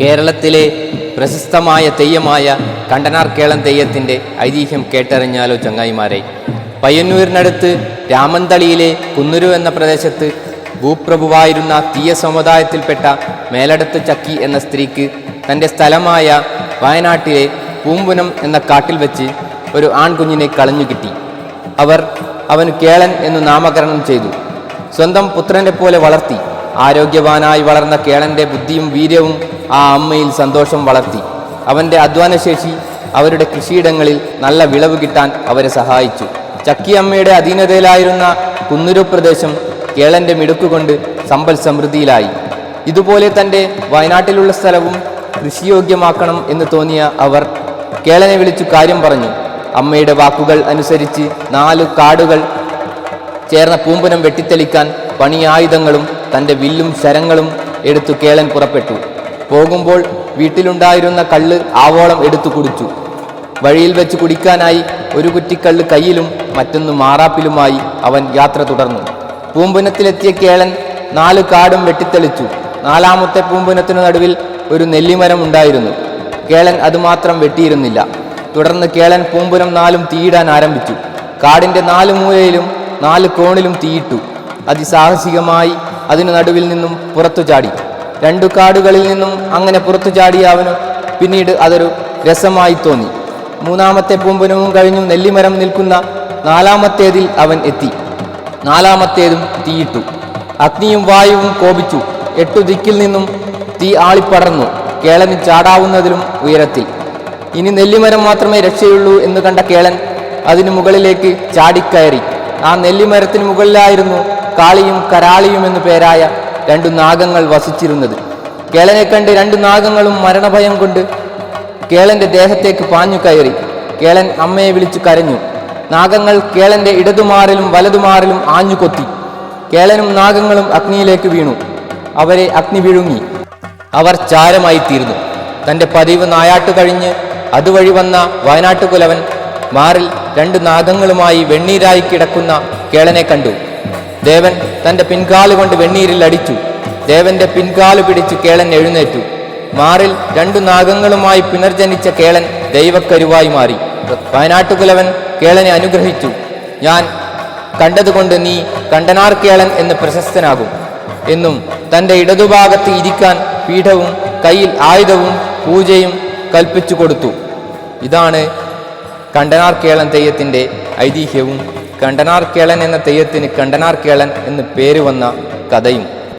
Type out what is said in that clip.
കേരളത്തിലെ പ്രശസ്തമായ തെയ്യമായ കണ്ടനാർ കേളം തെയ്യത്തിന്റെ ഐതിഹ്യം കേട്ടറിഞ്ഞാലോ ചങ്ങായിമാരെ? പയ്യന്നൂരിനടുത്ത് രാമന്തളിയിലെ കുന്നുരു എന്ന പ്രദേശത്ത് ഭൂപ്രഭുവായിരുന്ന തീയ സമുദായത്തിൽപ്പെട്ട മേലടത്ത് ചക്കി എന്ന സ്ത്രീക്ക് തന്റെ സ്ഥലമായ വയനാട്ടിലെ പൂമ്പുനം എന്ന കാട്ടിൽ വെച്ച് ഒരു ആൺകുഞ്ഞിനെ കളഞ്ഞു കിട്ടി. അവർ അവന് കേളൻ എന്ന് നാമകരണം ചെയ്തു. സ്വന്തം പുത്രനെ പോലെ വളർത്തി. ആരോഗ്യവാനായി വളർന്ന കേളന്റെ ബുദ്ധിയും വീര്യവും ആ അമ്മയിൽ സന്തോഷം വളർത്തി. അവന്റെ അധ്വാനശേഷി അവരുടെ കൃഷിയിടങ്ങളിൽ നല്ല വിളവ് കിട്ടാൻ അവരെ സഹായിച്ചു. ചക്കിയമ്മയുടെ അധീനതയിലായിരുന്ന കുന്നുരു പ്രദേശം കേളന്റെ മിടുക്കുകൊണ്ട് സമ്പൽ സമൃദ്ധിയിലായി. ഇതുപോലെ തന്റെ വയനാട്ടിലുള്ള സ്ഥലവും കൃഷിയോഗ്യമാക്കണം എന്ന് തോന്നിയ അവർ കേളനെ വിളിച്ചു കാര്യം പറഞ്ഞു. അമ്മയുടെ വാക്കുകൾ അനുസരിച്ച് നാലു കാടുകൾ ചേർന്ന പൂമ്പനം വെട്ടിത്തെളിക്കാൻ പണിയായുധങ്ങളും തന്റെ വില്ലും ശരങ്ങളും എടുത്തു കേളൻ പുറപ്പെട്ടു. പോകുമ്പോൾ വീട്ടിലുണ്ടായിരുന്ന കള്ള് ആവോളം എടുത്തു കുടിച്ചു. വഴിയിൽ വെച്ച് കുടിക്കാനായി ഒരു കുറ്റിക്കള്ള് കയ്യിലും മറ്റൊന്ന് മാറാപ്പിലുമായി അവൻ യാത്ര തുടർന്നു. പൂമ്പുനത്തിലെത്തിയ കേളൻ നാല് കാടും വെട്ടിത്തെളിച്ചു. നാലാമത്തെ പൂമ്പുനത്തിനു നടുവിൽ ഒരു നെല്ലിമരം ഉണ്ടായിരുന്നു. കേളൻ അതുമാത്രം വെട്ടിയിരുന്നില്ല. തുടർന്ന് കേളൻ പൂമ്പുനം നാലും തീയിടാൻ ആരംഭിച്ചു. കാടിന്റെ നാല് മൂലയിലും നാല് കോണിലും തീയിട്ടു. അതിസാഹസികമായി അതിനു നടുവിൽ നിന്നും പുറത്തു ചാടി. രണ്ടു കാടുകളിൽ നിന്നും അങ്ങനെ പുറത്തു ചാടിയ അവന് പിന്നീട് അതൊരു രസമായി തോന്നി. മൂന്നാമത്തെ പൂമ്പനവും കഴിഞ്ഞു നെല്ലിമരം നിൽക്കുന്ന നാലാമത്തേതിൽ അവൻ എത്തി. നാലാമത്തേതും തീയിട്ടു. അഗ്നിയും വായുവും കോപിച്ചു. എട്ടു ദിക്കിൽ നിന്നും തീ ആളിപ്പടർന്നു. കേളന് ചാടാവുന്നതിലും ഉയരത്തിൽ. ഇനി നെല്ലിമരം മാത്രമേ രക്ഷയുള്ളൂ എന്ന് കണ്ട കേളൻ അതിനു മുകളിലേക്ക് ചാടിക്കയറി. ആ നെല്ലിമരത്തിന് മുകളിലായിരുന്നു കാളിയും കരാളിയും എന്നു പേരായ രണ്ടു നാഗങ്ങൾ വസിച്ചിരുന്നത്. കേളനെ കണ്ട് രണ്ടു നാഗങ്ങളും മരണഭയം കൊണ്ട് കേളന്റെ ദേഹത്തേക്ക് പാഞ്ഞു കയറി. കേളൻ അമ്മയെ വിളിച്ചു കരഞ്ഞു. നാഗങ്ങൾ കേളന്റെ ഇടതുമാറിലും വലതുമാറിലും ആഞ്ഞു കൊത്തി കേളനും നാഗങ്ങളും അഗ്നിയിലേക്ക് വീണു. അവരെ അഗ്നി വിഴുങ്ങി. അവർ ചാരമായി തീർന്നു തന്റെ പതിവ് നായാട്ട് കഴിഞ്ഞ് അതുവഴി വന്ന വയനാട്ടുകുലവൻ മാറിൽ രണ്ട് നാഗങ്ങളുമായി വെണ്ണീരായി കിടക്കുന്ന കേളനെ കണ്ടു. ദേവൻ തന്റെ പിൻകാൽ കൊണ്ട് വെണ്ണീരിൽ അടിച്ചു. ദേവന്റെ പിൻകാൽ പിടിച്ച് കേളൻ എഴുന്നേറ്റു. മാറിൽ രണ്ടു നാഗങ്ങളുമായി പുനർജനിച്ച കേളൻ ദൈവക്കരുവായി മാറി. വയനാട്ടുകുലവൻ കേളനെ അനുഗ്രഹിച്ചു. ഞാൻ കണ്ടതുകൊണ്ട് നീ കണ്ടനാർ കേളൻ എന്ന് പ്രശസ്തനാകും. എന്നും തന്റെ ഇടതുഭാഗത്ത് ഇരിക്കാൻ പീഠവും കയ്യിൽ ആയുധവും പൂജയും കൽപ്പിച്ചു കൊടുത്തു. ഇതാണ് കണ്ടനാർ കേളൻ തെയ്യത്തിന്റെ ഐതിഹ്യവും കണ്ടനാർ കേളൻ എന്ന തെയ്യത്തിന് കണ്ടനാർ കേളൻ എന്ന് പേര് വന്ന കഥയും.